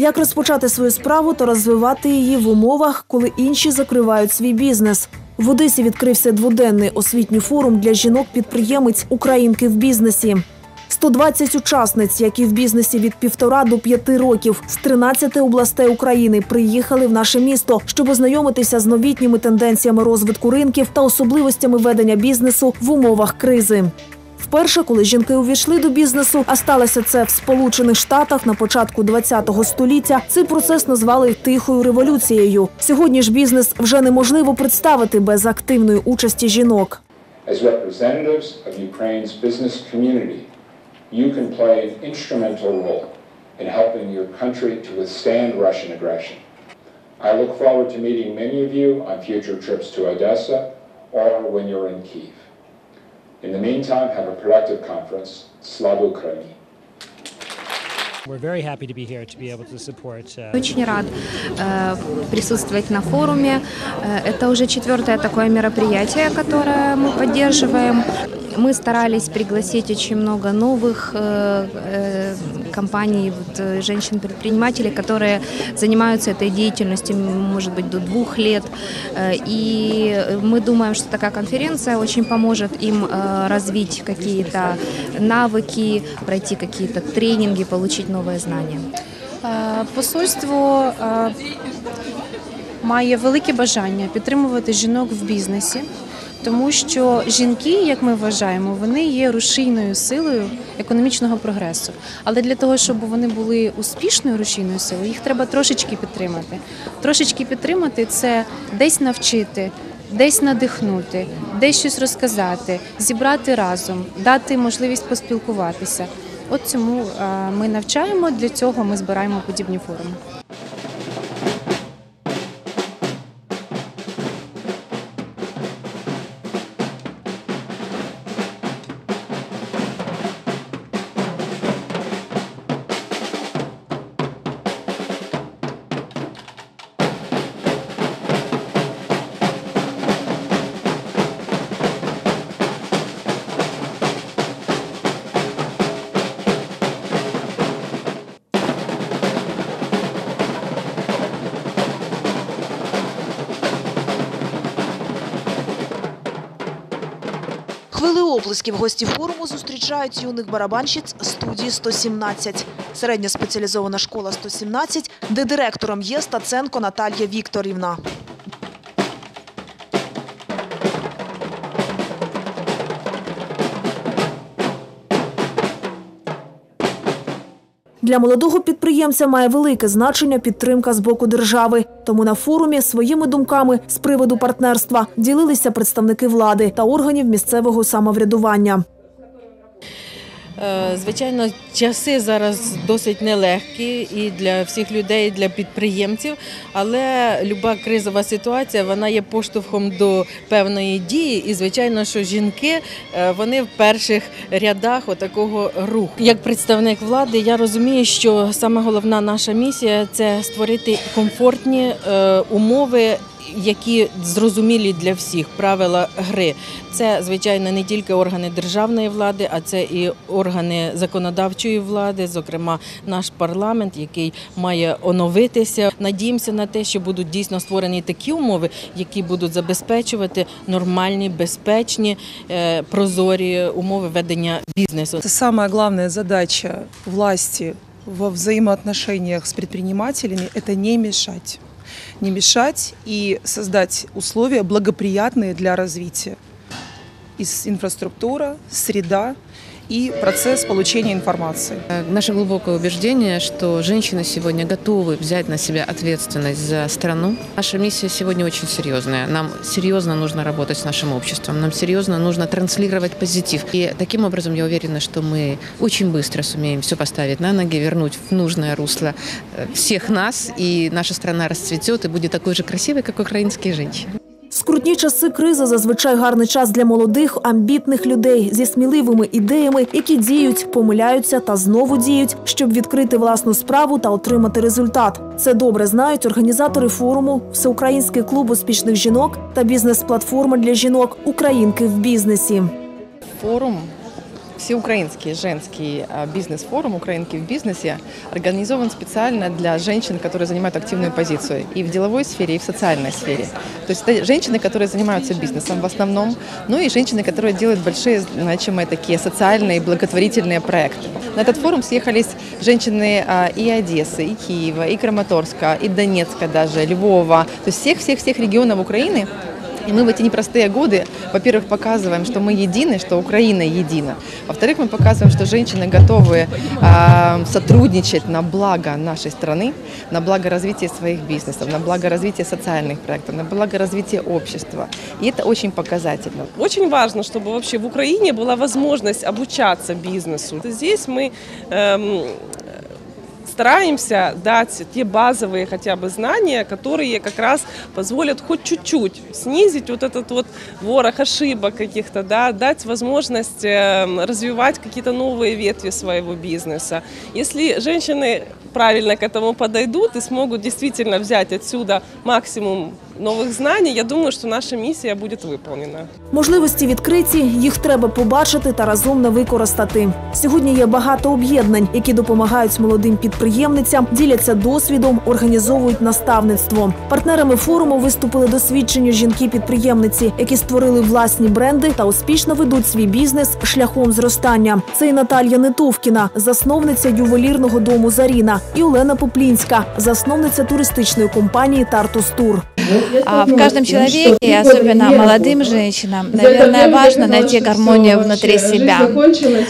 Як розпочати свою справу та розвивати її в умовах, коли інші закривають свій бізнес? В Одесі відкрився дводенний освітній форум для жінок-підприємець Українки в бізнесі. 120 учасниць, які в бізнесі від півтора до п'яти років з 13 областей України приїхали в наше місто, щоб ознайомитися з новітніми тенденціями розвитку ринків та особливостями ведення бізнесу в умовах кризи. Вперше, коли жінки увійшли до бізнесу, а сталося це в Сполучених Штатах на початку ХХ століття, цей процес назвали тихою революцією. Сьогодні ж бізнес вже неможливо представити без активної участі жінок. As representatives of Ukraine's business community, you can play an instrumental role in helping your country to withstand Russian aggression. I look forward to meeting many of you on future trips to Odessa or when you're in Kiev. In the meantime, have a productive conference. Slava Ukraini. We're very happy to be here to be able to support. Uh, Очень рад э, присутствовать на форуме. Э, Это уже четвертое такое мероприятие, которое мы поддерживаем. Мы старались пригласить очень много новых э, э, компаний, вот, э, женщин-предпринимателей, которые занимаются этой деятельностью, может быть, до двух лет. Э, И мы думаем, что такая конференция очень поможет им э, развить какие-то навыки, пройти какие-то тренинги, получить новые знания. Е, Посольство е, має велике бажання підтримувати жінок в бізнесі, тому що жінки, як ми вважаємо, вони є рушійною силою економічного прогресу. Але для того, щоб вони були успішною рушійною силою, їх треба трошечки підтримати. Трошечки підтримати це десь навчити. Десь надихнути, десь щось розказати, зібрати разом, дати можливість поспілкуватися. От цьому ми навчаємо. Для цього ми збираємо подібні форуми. Хвили оплесків гості форуму зустрічають юних барабанщиць студії 117. Середня спеціалізована школа 117, де директором є Стаценко Наталія Вікторівна. Для молодого підприємця має велике значення підтримка з боку держави. Тому на форумі своїми думками з приводу партнерства ділилися представники влади та органів місцевого самоврядування. Е, Звичайно, часи зараз досить нелегкі і для всіх людей, і для підприємців. Але люба кризова ситуація вона є поштовхом до певної дії. І звичайно, що жінки е, вони в перших рядах отакого руху. Як представник влади, я розумію, що саме головна наша місія це створити комфортні е, умови. Які зрозумілі для всіх правила гри, це звичайно не тільки органи державної влади, а це і органи законодавчої влади, зокрема наш парламент, який має оновитися. Надіємося на те, що будуть дійсно створені такі умови, які будуть забезпечувати нормальні, безпечні, е, прозорі умови ведення бізнесу. Это самая главная задача власти во взаимоотношениях с предпринимателями – это не мешать. Не мешать и создать условия благоприятные для развития. Из инфраструктура, среда и процесс получения информации. Наше глубокое убеждение, что женщины сегодня готовы взять на себя ответственность за страну. Наша миссия сегодня очень серьезная. Нам серьезно нужно работать с нашим обществом, нам серьезно нужно транслировать позитив. И таким образом я уверена, что мы очень быстро сумеем все поставить на ноги, вернуть в нужное русло э, всех нас, и наша страна расцветет и будет такой же красивой, как украинские женщины. Скрутні часи кризи зазвичай гарний час для молодих, амбітних людей зі сміливими ідеями, які діють, помиляються та знову діють, щоб відкрити власну справу та отримати результат. Це добре знають організатори форуму, всеукраїнський клуб успішних жінок та бізнес-платформа для жінок Українки в бізнесі. Форум Всеукраинский женский а, бизнес-форум «Украинки в бизнесе» организован специально для женщин, которые занимают активную позицию и в деловой сфере, и в социальной сфере. То есть это женщины, которые занимаются бизнесом в основном, ну и женщины, которые делают большие, значимые такие социальные благотворительные проекты. На этот форум съехались женщины а, и Одессы, и Киева, и Краматорска, и Донецка даже, Львова, то есть всех-всех-всех регионов Украины, и мы в эти непростые годы, во-первых, показываем, что мы едины, что Украина едина. Во-вторых, мы показываем, что женщины готовы э, сотрудничать на благо нашей страны, на благо развития своих бизнесов, на благо развития социальных проектов, на благо развития общества. И это очень показательно. Очень важно, чтобы вообще в Украине была возможность обучаться бизнесу. Здесь мы эм, стараемся дать те базовые хотя бы знания, которые как раз позволят хоть чуть-чуть снизить вот этот вот ворох ошибок каких-то, да, дать возможность эм, развивать какие-то новые ветви своего бизнеса. Если женщины правильно к этому подойдут и смогут действительно взять отсюда максимум нових знань, я думаю, що наша місія буде виконана. Можливості відкриті, їх треба побачити та розумно використати. Сьогодні є багато об'єднань, які допомагають молодим підприємницям, діляться досвідом, організовують наставництво. Партнерами форуму виступили досвідчені жінки-підприємниці, які створили власні бренди та успішно ведуть свій бізнес шляхом зростання. Це і Наталія Нетовкіна, засновниця ювелірного дому Заріна, і Олена Поплінська, засновниця туристичної компанії Тартус Тур. А в каждом человеке, особенно молодым женщинам, наверное, важно найти гармонию внутри себя.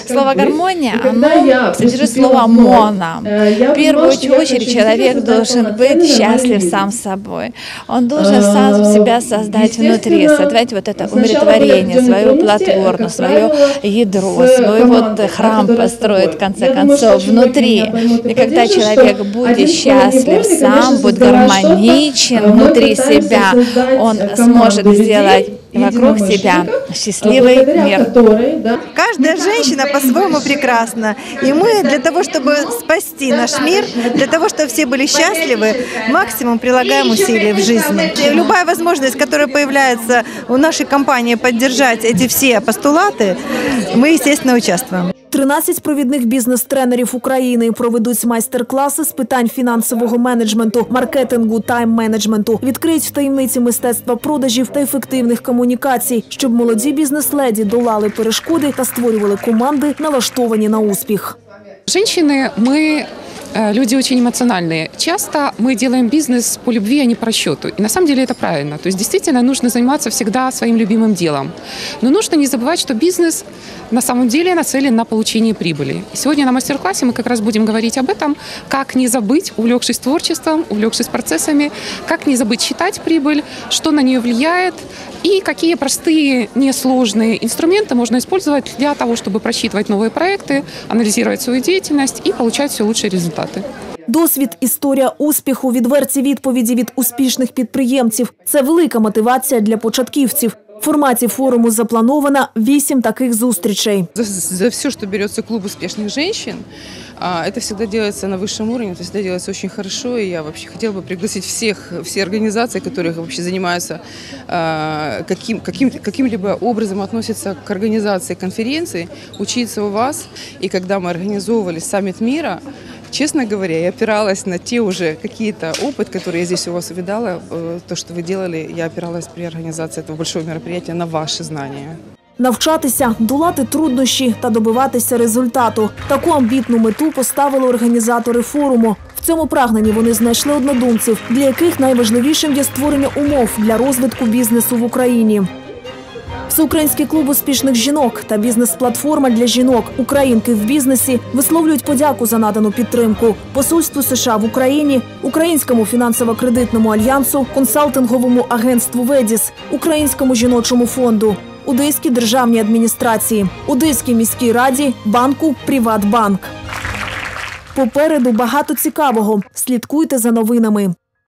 Слово гармония, оно содержит слово моно. В первую очередь человек должен быть счастлив сам собой. Он должен сам себя создать внутри, создать вот это умиротворение, свою платформу, свое ядро, свой вот храм построить, в конце концов, внутри. И когда человек будет счастлив сам, будет гармоничен внутри себя, он сможет сделать вокруг себя счастливый мир. Каждая женщина по-своему прекрасна. И мы для того, чтобы спасти наш мир, для того, чтобы все были счастливы, максимум прилагаем усилий в жизни. И любая возможность, которая появляется у нашей компании поддержать эти все постулаты, мы, естественно, участвуем. 13 провідних бізнес-тренерів України проведуть майстер-класи з питань фінансового менеджменту, маркетингу, тайм-менеджменту, відкриють таємниці мистецтва продажів та ефективних комунікацій, щоб молоді бізнес-леді долали перешкоди та створювали команди, налаштовані на успіх. Женщины, мы э, Люди очень эмоциональные. Часто мы делаем бизнес по любви, а не по расчету. И на самом деле это правильно. То есть действительно нужно заниматься всегда своим любимым делом. Но нужно не забывать, что бизнес на самом деле нацелен на получение прибыли. И сегодня на мастер-классе мы как раз будем говорить об этом, как не забыть, увлекшись творчеством, увлекшись процессами, как не забыть считать прибыль, что на нее влияет, и какие простые, несложные инструменты можно использовать для того, чтобы просчитывать новые проекты, анализировать свою деятельность и получать все лучшие результаты. Досвід, історія успіху, відверті відповіді від успішних підприємців – це велика мотивація для початківців. В форматі форуму заплановано вісім таких зустрічей. За, за все, что берется клуб успешных женщин, а, это всегда делается на высшем уровне, это всегда делается очень хорошо. И я вообще хотела бы пригласить всех, все организации, которые вообще занимаются а, каким, каким, каким-либо образом относятся к организации конференции, учиться у вас. И когда мы организовывали саммит мира, Честно говоря, я опиралась на те уже какие-то опыт, который я здесь у вас увидала, э, то, что вы делали, я опиралась при организации этого большого мероприятия на ваши знания. Навчатися, долати труднощі та добиватися результату. Таку амбітну мету поставили організатори форуму. В цьому прагненні вони знайшли однодумців, для яких найважливішим є створення умов для розвитку бізнесу в Україні. Всеукраїнський клуб успішних жінок та бізнес-платформа для жінок Українки в бізнесі висловлюють подяку за надану підтримку посольству США в Україні, Українському фінансово-кредитному альянсу, консалтинговому агентству Ведіс, Українському жіночому фонду, Одеській державній адміністрації, Одеській міській раді, банку Приватбанк. Попереду багато цікавого. Слідкуйте за новинами.